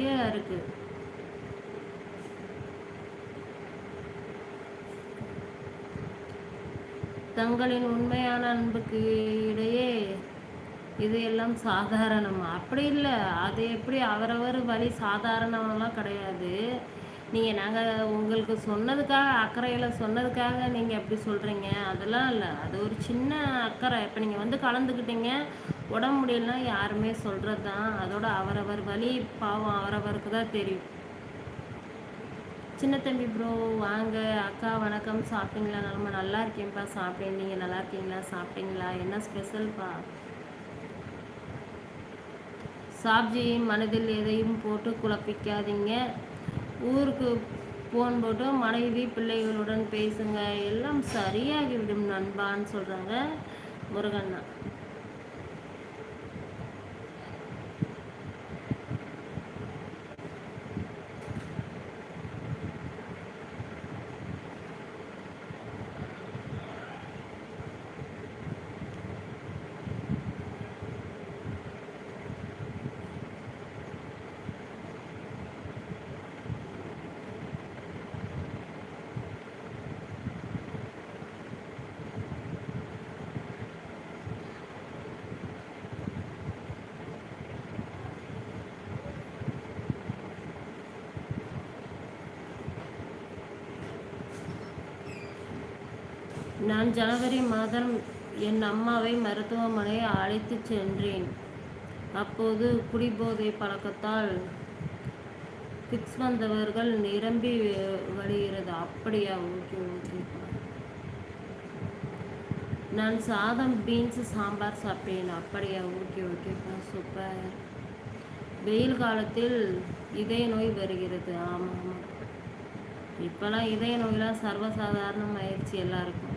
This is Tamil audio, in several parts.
இருக்கு. தங்களின் உண்மையான அன்புக்கு இடையே இது எல்லாம் சாதாரணம்? அப்படி இல்லை. அது எப்படி அவரவர் வழி சாதாரணமெல்லாம் கிடையாது. நீங்கள் நாங்கள் உங்களுக்கு சொன்னதுக்காக அக்கறையில் சொன்னதுக்காக நீங்கள் எப்படி சொல்கிறீங்க அதெல்லாம் இல்லை. அது ஒரு சின்ன அக்கறை. இப்போ நீங்கள் வந்து கலந்துக்கிட்டீங்க. உடம்பு முடியலன்னா யாருமே சொல்கிறது தான் அதோட அவரவர் வழி பாவம் அவரவருக்கு தான் தெரியும். சின்ன தம்பி ப்ரோ வாங்க. அக்கா வணக்கம். சாப்பிட்டீங்களா? நம்ம நல்லா இருக்கேன்ப்பா. சாப்பிட்டேன். நீங்கள் நல்லா இருக்கீங்களா? சாப்பிட்டீங்களா? என்ன ஸ்பெஷல்ப்பா சாப்ஜி மனதில் எதையும் போட்டு குழப்பிக்காதீங்க. ஊருக்கு ஃபோன் போட்டு மனைவி பிள்ளைகளுடன் பேசுங்க. எல்லாம் சரியாகிவிடும் நண்பான்னு சொல்கிறாங்க முருகண்ணா. நான் ஜனவரி மாதம் என் அம்மாவை மருத்துவமனை அழைத்து சென்றேன். அப்போது குடிபோதை பழக்கத்தால் ஃபிக்ஸ் வந்தவர்கள் நிரம்பி வருகிறது அப்படியா? ஓகே ஓகே நான் சாதம் பீன்ஸ் சாம்பார் சாப்பிட்டேன். அப்படியா? ஓகே ஓகேப்பா சூப்பர் வெயில் காலத்தில் இதய நோய் வருகிறது. ஆமாம் ஆமாம். இப்போல்லாம் இதய நோயெலாம் சர்வசாதாரணம் ஆயிடுச்சு எல்லாருக்கும்.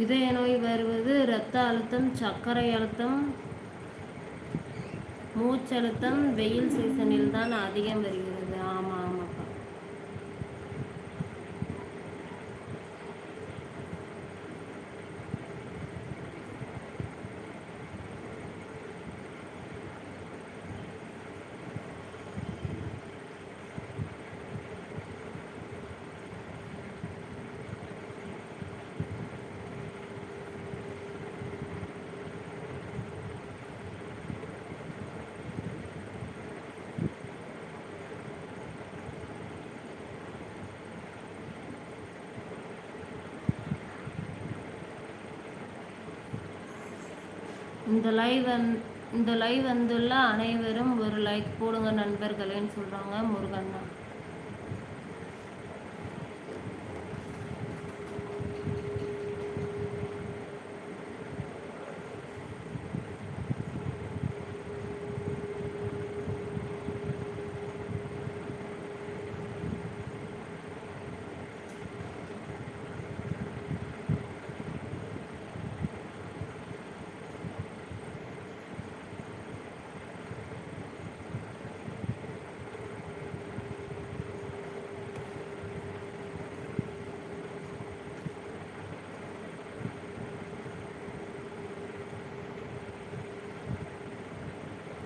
இதய நோய் வருவது இரத்த அழுத்தம் சர்க்கரை அழுத்தம் மூச்சழுத்தம் வெயில் சீசனில் தான் அதிகம் வருகிறது ஆமாம் ஆமாப்பா இந்த லைவ் வந் இந்த லைவ் வந்துள்ள அனைவரும் ஒரு லைக் போடுங்க நண்பர்களேன்னு சொல்கிறாங்க முருகண்ணா.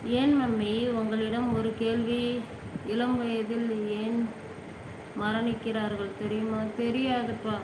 ஏன் மம்மி உங்களிடம் ஒரு கேள்வி இளம் வயதில் ஏன் மரணிக்கிறார்கள் தெரியுமா? தெரியாதுப்பா.